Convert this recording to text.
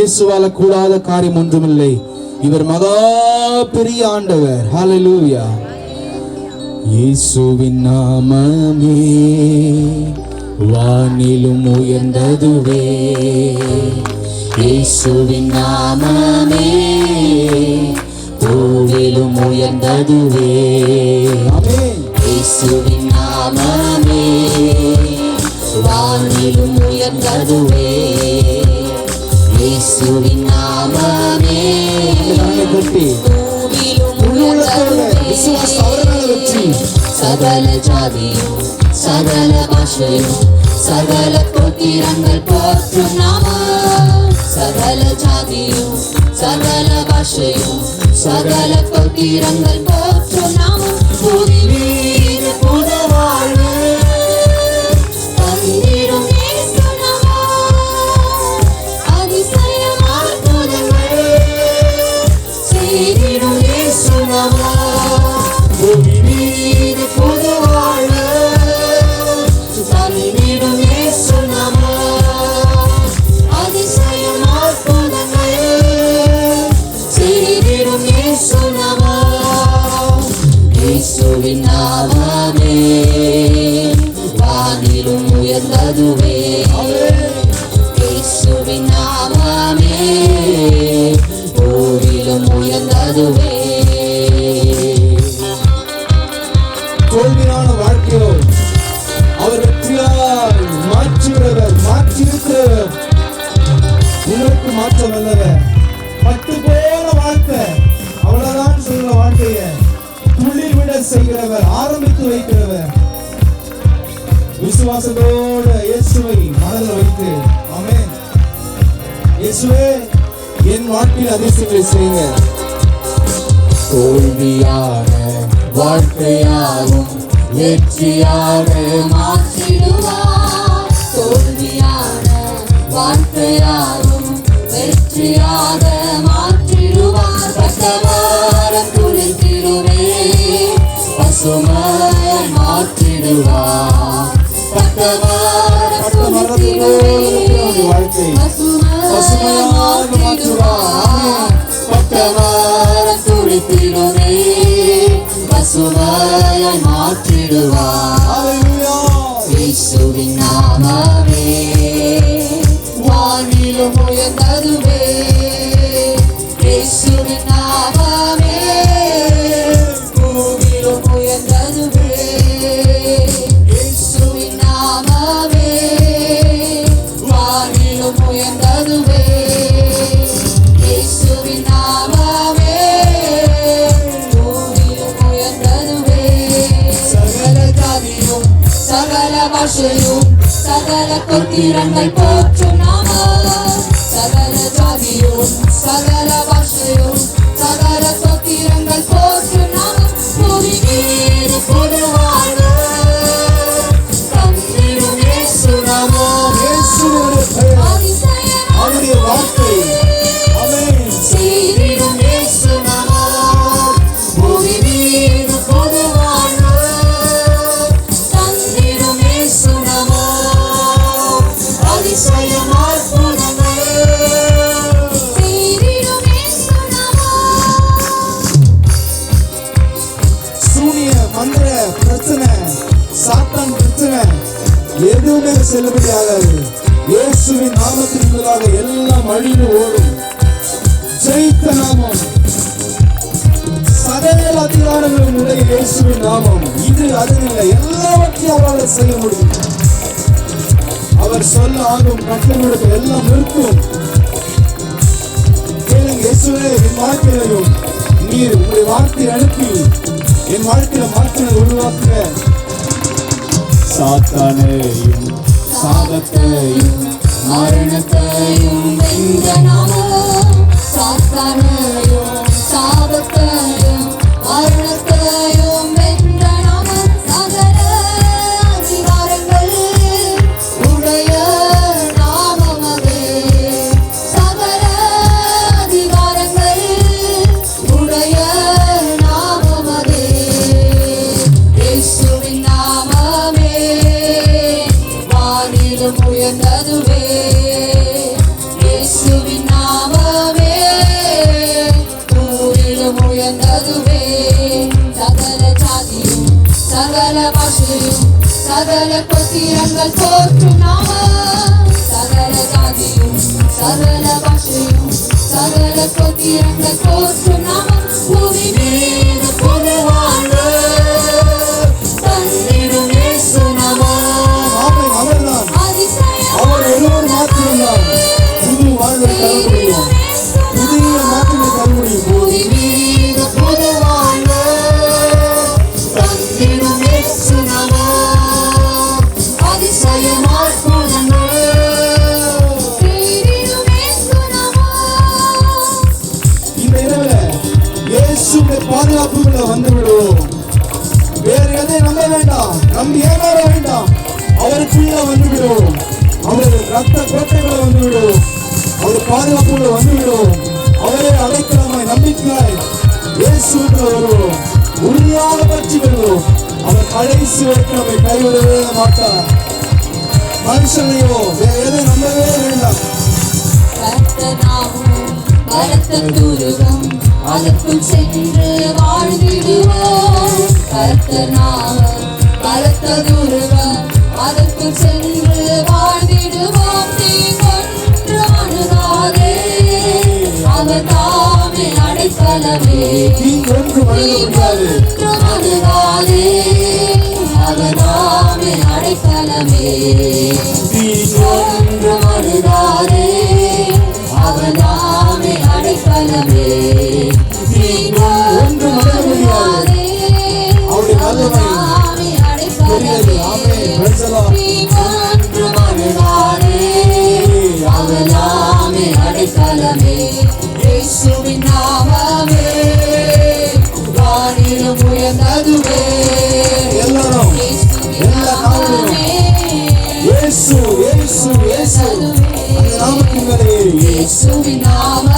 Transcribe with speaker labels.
Speaker 1: இயேசுவால கூடாத காரியம் ஒன்றுமில்லை. இவர் மகா பெரிய ஆண்டவர். ஹalleluya இயேசுவின் நாமமே வானிலும் உயர்ந்ததுவே. இயேசுவின் நாமமே பூவிலும் உயர்ந்ததுவே.
Speaker 2: இயேசுவின் நாமமே வானிலும் உயர்ந்ததுவே. இயேசுவின் நாமமே
Speaker 1: கொட்டி
Speaker 2: சகல ஜாதியும் சகல பாஷையும் சகல கோத்திரங்கள் போற்றும் நாமம். சகல ஜாதியும் சகல பாஷையும் சகல கோத்திரங்கள் போற்றும்
Speaker 1: மாற்ற வல்லவர் பட்டு போன வாழ்க்கை அவ்வளவுதான் சொல்ற வாழ்க்கைய துளிர் விட செய்கிறவர் ஆரம்பித்து வைக்கிறவர். விசுவாசத்தோட இயேசுவை மனதில் வைத்து ஆமென். இயேசுவே என் வாழ்க்கையில் அதிசயங்களை செய்யுங்க.
Speaker 2: தோல்வியான வாழ்க்கையாகும் வெற்றியாக மாற்றிடுவார்.
Speaker 1: வாழ்க்கை பசுமையாக மாற்றுவார்.
Speaker 2: பசுமாய் மாற்றிடுவார் இயேசுவின் நாமமே நாமமே வானிலும் உயர்ந்ததுவே இயேசுவின் நாமமே பூவிலும் உயர்ந்ததுவே. சகல ஜாதியும் சகல பாஷையும் சகல கொத்திரங்கள் போற்றும் நாம. சகல ஜாதியும் சகல பாஷையும் சகல கொத்திரங்கள் போற்றும்
Speaker 1: சாத்தான் எதுவுமே செல்லுபடி ஆகாது இயேசுவின் நாமத்தின் முதலாக எல்லாம் அழிந்து ஓடும். ஜெயித்த நாமம். சகல அதிகாரங்களின் உடைய இயேசுவின் நாமம். இது அது இல்லை எல்லாவற்றையும் அவரால் செய்ய முடியும். அவர் சொல்ல ஆகும் கட்டங்களுக்கு எல்லாம் நிற்கும். கேளுங்க இயேசுவே என் வாழ்க்கையிலையும் நீர் உங்களுடைய வார்த்தையை அனுப்பி என் வாழ்க்கையில மாற்றங்களை உருவாக்குங்க. சாத்தானையும்
Speaker 2: சாபத்தையும் மரணத்தையும் வென்ற நாமம் சாத்தானையும் சாபத்தையும் மரணத்தையும் சகல பாஷையும் சகல கொத்திரங்கள் போற்றும் நாமம் சகல ஜாதியும் சகல பாஷையும் சகல கொத்திரங்கள் போற்றும் நாமம் பூமி மீது புது
Speaker 1: வேண்டாம். நம்பி ஏமாற வேண்டாம். அவருக்குள்ள வந்துவிடும். அவரது ரத்த கோட்டைகளை வந்துவிடும். அவர் பாதுகாப்புக்குள்ள வந்துவிடும். அவரே அடைக்கலமாய் நம்பிக்கையாய் இயேசுக்குள்ள வருவோம். உறுதியாக பற்றி வருவோம் அவர் கடைசி வரைக்கும் நம்மை கைவிடவே மாட்டார். மனுஷனையோ வேறு எதை நம்பவே வேண்டாம்.
Speaker 2: பலத்த துருகம் அதற்குள் சென்று வாழ்ந்திடுவோம். கர்த்தனா பலத்த துருகம் அதற்குள் சென்று வாழ்ந்திடுவோம். தீங்கொன்று அணுகாதே. அவர் தாமே அடைக்கலமே.
Speaker 1: தீங்கொன்று வழங்க முடியாது
Speaker 2: தீங்கொன்று அணுகாதே. அவர் தாமே அடைக்கலமே. அவர் தாமே வானிலும் உயர்ந்ததுவே
Speaker 1: எல்லாரும் எல்லா நாமமும்
Speaker 2: நாமமே
Speaker 1: இயேசு இயேசு இயேசு அந்த நாமத்தின் மேலே
Speaker 2: இயேசுவின் நாமமே.